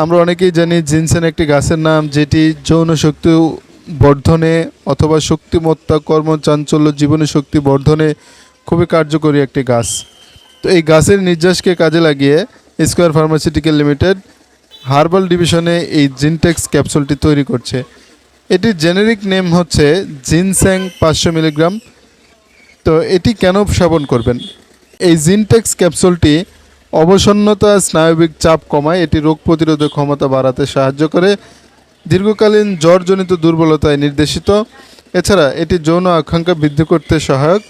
আমরা অনেকেই জানি জিনসেন একটি গাছের নাম, যেটি যৌন শক্তি বর্ধনে অথবা শক্তিমত্তা কর্মচাঞ্চল্য জীবনী শক্তি বর্ধনে খুবই কার্যকরী একটি গাছ। তো এই গাছের নির্যাসকে কাজে লাগিয়ে স্কোয়ার ফার্মাসিউটিক্যাল লিমিটেড হার্বাল ডিভিশনে এই জিনটেক্স ক্যাপসুলটি তৈরি করছে। এটির জেনেরিক নেম হচ্ছে জিনস্যাং পাঁচশো মিলিগ্রাম। তো এটি কেন সেবন করবেন? এই জিনটেক্স ক্যাপসুলটি অবসন্নতা স্নায়বিক চাপ কমায়, এটি রোগ প্রতিরোধক ক্ষমতা বাড়াতে সাহায্য করে। দীর্ঘকালীন জ্বরজনিত দুর্বলতায় নির্দেশিত। এছাড়া এটি যৌন আকাঙ্ক্ষা বৃদ্ধি করতে সহায়ক।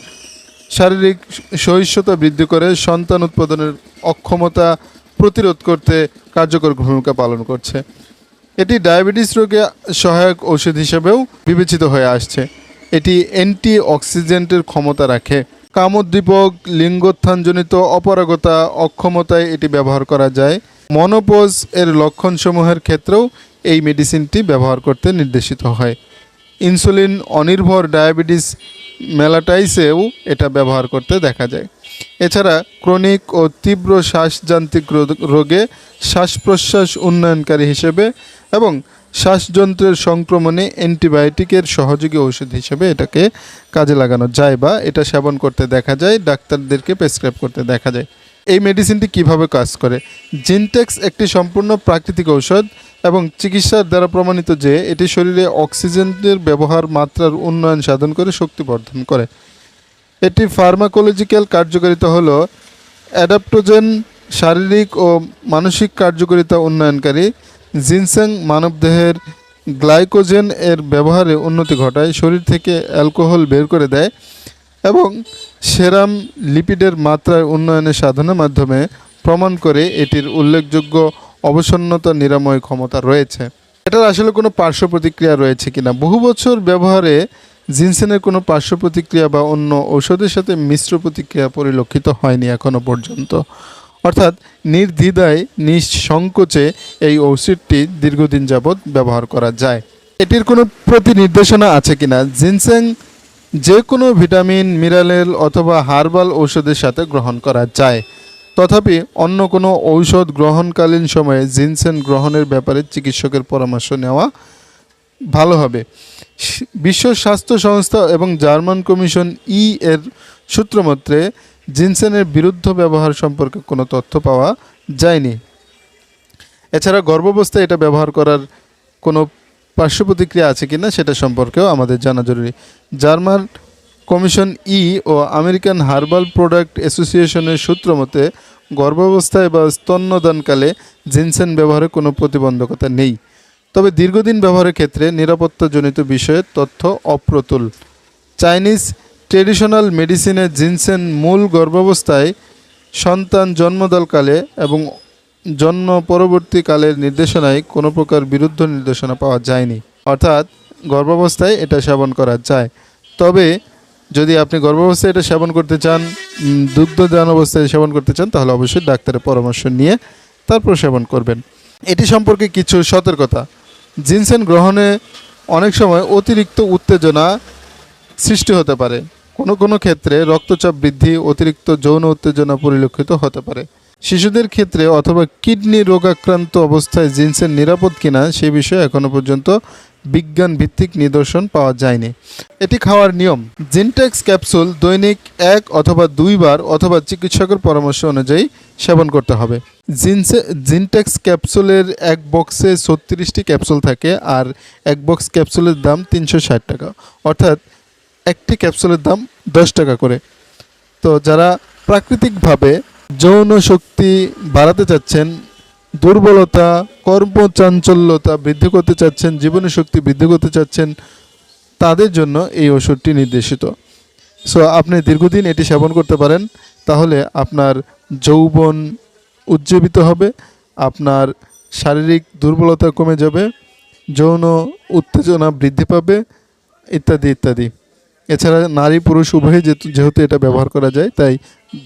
শারীরিক সহিষ্ণুতা বৃদ্ধি করে, সন্তান উৎপাদনের অক্ষমতা প্রতিরোধ করতে কার্যকর ভূমিকা পালন করছে। এটি ডায়াবেটিস রোগে সহায়ক ওষুধ হিসেবেও বিবেচিত হয়ে আসছে। এটি অ্যান্টি অক্সিজেন্টের ক্ষমতা রাখে। কামোদ্দীপক লিঙ্গোত্থানজনিত অপারগতা অক্ষমতায় এটি ব্যবহার করা যায়। মনোপোজ এর লক্ষণসমূহের ক্ষেত্রেও এই মেডিসিনটি ব্যবহার করতে নির্দেশিত হয়। ইনসুলিন অনির্ভর ডায়াবেটিস মেলাটাইসেও এটা ব্যবহার করতে দেখা যায়। এছাড়া ক্রনিক ও তীব্র শ্বাসযান্ত্রিক রোগ- শ্বাস প্রশ্বাস উন্নয়নকারী হিসেবে এবং শ্বাসযন্ত্রের সংক্রমণে অ্যান্টিবায়োটিকের সহযোগী ওষুধ হিসেবে এটাকে কাজে লাগানো যায় বা এটা সেবন করতে দেখা যায়, ডাক্তারদেরকে প্রেসক্রাইব করতে দেখা যায়। এই মেডিসিনটি কীভাবে কাজ করে? জিনটেক্স একটি সম্পূর্ণ প্রাকৃতিক ঔষধ এবং চিকিৎসার দ্বারা প্রমাণিত যে এটি শরীরে অক্সিজেনের ব্যবহার মাত্রার উন্নয়ন সাধন করে শক্তি বর্ধন করে। এটি ফার্মাকোলজিক্যাল কার্যকারিতা হল অ্যাডাপ্টোজেন শারীরিক ও মানসিক কার্যকারিতা উন্নয়নকারী। জিনসেং মানবদেহের গ্লাইকোজেন এর ব্যবহারে উন্নতি ঘটায়, শরীর থেকে অ্যালকোহল বের করে দেয় এবং সেরাম লিপিডের মাত্রায় উন্নয়নের সাধনের মাধ্যমে প্রমাণ করে এটির উল্লেখযোগ্য অবসন্নতা নিরাময় ক্ষমতা রয়েছে। এটার আসলে কোনো পার্শ্ব প্রতিক্রিয়া রয়েছে কিনা? বহু বছর ব্যবহারে জিনসেনের কোনো পার্শ্ব প্রতিক্রিয়া বা অন্য ঔষধের সাথে মিশ্র প্রতিক্রিয়া পরিলক্ষিত হয়নি এখনও পর্যন্ত। অর্থাৎ নির্দ্বিধায় নিঃসংকোচে এই ঔষধটি দীর্ঘদিন যাবৎ ব্যবহার করা যায়। এটির কোনো প্রতি নির্দেশনা আছে কিনা? জিনসেং যে কোনো ভিটামিন, মিনারেল অথবা হার্বাল ঔষধের সাথে গ্রহণ করা যায়। তথাপি অন্য কোনো ঔষধ গ্রহণকালীন সময়ে জিনসেন গ্রহণের ব্যাপারে চিকিৎসকের পরামর্শ নেওয়া ভালো হবে। বিশ্ব স্বাস্থ্য সংস্থা এবং জার্মান কমিশন ই এর সূত্রমতে জিনসেনের বিরুদ্ধ ব্যবহার সম্পর্কে কোনো তথ্য পাওয়া যায়নি। এছাড়া গর্ভাবস্থায় এটা ব্যবহার করার কোনো পার্শ্ব প্রতিক্রিয়া আছে কি না সেটা সম্পর্কেও আমাদের জানা জরুরি। জার্মান কমিশন ই ও আমেরিকান হার্বাল প্রোডাক্ট অ্যাসোসিয়েশনের সূত্র মতে গর্ভাবস্থায় বা স্তন্যদানকালে জিনসেন ব্যবহারে কোনো প্রতিবন্ধকতা নেই। তবে দীর্ঘদিন ব্যবহারের ক্ষেত্রে নিরাপত্তাজনিত বিষয়ে তথ্য অপ্রতুল। চাইনিজ ট্রেডিশনাল মেডিসিনে জিনসেন মূল গর্ভাবস্থায় সন্তান জন্মদলকালে এবং জন্ম পরবর্তীকালের নির্দেশনায় কোনো প্রকার বিরুদ্ধ নির্দেশনা পাওয়া যায়নি। অর্থাৎ গর্ভাবস্থায় এটা সেবন করা যায়। তবে যদি আপনি গর্ভাবস্থায় এটা সেবন করতে চান দুগ্ধদান অবস্থায় সেবন করতে চান, তাহলে অবশ্যই ডাক্তারের পরামর্শ নিয়ে তারপর সেবন করবেন। এটি সম্পর্কে কিছু সতর্কতা। জিনসেন গ্রহণে অনেক সময় অতিরিক্ত উত্তেজনা সৃষ্টি হতে পারে। কোনো কোনো ক্ষেত্রে রক্তচাপ বৃদ্ধি, অতিরিক্ত যৌন উত্তেজনা পরিলক্ষিত হতে পারে। শিশুদের ক্ষেত্রে অথবা কিডনি রোগাক্রান্ত অবস্থায় জিনসের নিরাপদ কিনা সে বিষয়ে এখনও পর্যন্ত বিজ্ঞান ভিত্তিক নিদর্শন পাওয়া যায়নি। এটি খাওয়ার নিয়ম। জিনটেক্স ক্যাপসুল দৈনিক এক অথবা দুইবার অথবা চিকিৎসকের পরামর্শ অনুযায়ী সেবন করতে হবে। জিনসে, জিনটেক্স ক্যাপসুলের এক বক্সে ছত্রিশটি ক্যাপসুল থাকে আর এক বক্স ক্যাপসুলের দাম তিনশো ষাট টাকা। অর্থাৎ একটি ক্যাপসুলের দাম দশ টাকা করে। তো যারা প্রাকৃতিকভাবে যৌন শক্তি বাড়াতে চাচ্ছেন, দুর্বলতা, কর্মচাঞ্চল্যতা বৃদ্ধি করতে চাচ্ছেন, জীবনী শক্তি বৃদ্ধি করতে চাচ্ছেন, তাদের জন্য এই ওষুধটি নির্দেশিত। সো আপনি দীর্ঘদিন এটি সেবন করতে পারেন। তাহলে আপনার যৌবন উজ্জীবিত হবে, আপনার শারীরিক দুর্বলতা কমে যাবে, যৌন উত্তেজনা বৃদ্ধি পাবে, ইত্যাদি ইত্যাদি। এছাড়া নারী পুরুষ উভয়ে যেহেতু এটা ব্যবহার করা যায়, তাই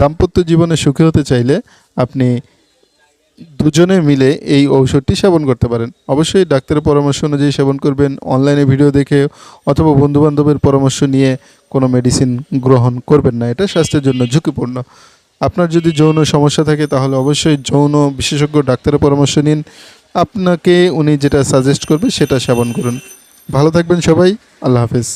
দাম্পত্য জীবনে সুখী হতে চাইলে আপনি দুজনে মিলে এই ঔষধটি সেবন করতে পারেন। অবশ্যই ডাক্তারের পরামর্শ অনুযায়ী সেবন করবেন অনলাইনে ভিডিও দেখে অথবা বন্ধুবান্ধবের পরামর্শ নিয়ে কোনো মেডিসিন গ্রহণ করবেন না। এটা স্বাস্থ্যের জন্য ঝুঁকিপূর্ণ। আপনার যদি যৌন সমস্যা থাকে তাহলে অবশ্যই যৌন বিশেষজ্ঞ ডাক্তারের পরামর্শ নিন। আপনাকে উনি যেটা সাজেস্ট করবে সেটা সেবন করুন। ভালো থাকবেন সবাই, আল্লাহ হাফেজ।